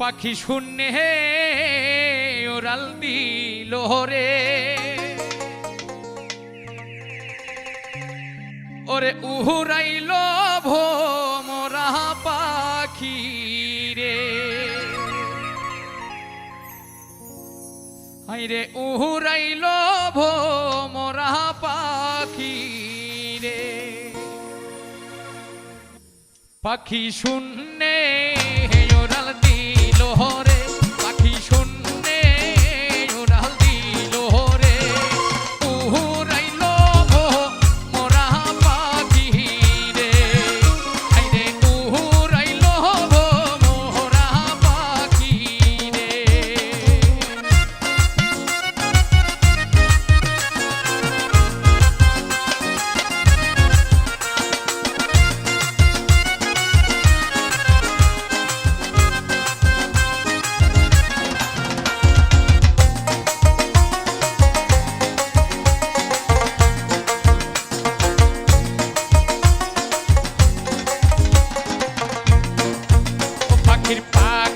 পাখি শূন্যে হে ওরাল দিল রে ওরে উহুরাইল ভোমরা পাখি রে। হাইরে উহুরাইল ভোমরা পাখি রে। পাখি শূন্য ele paga.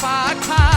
podcast.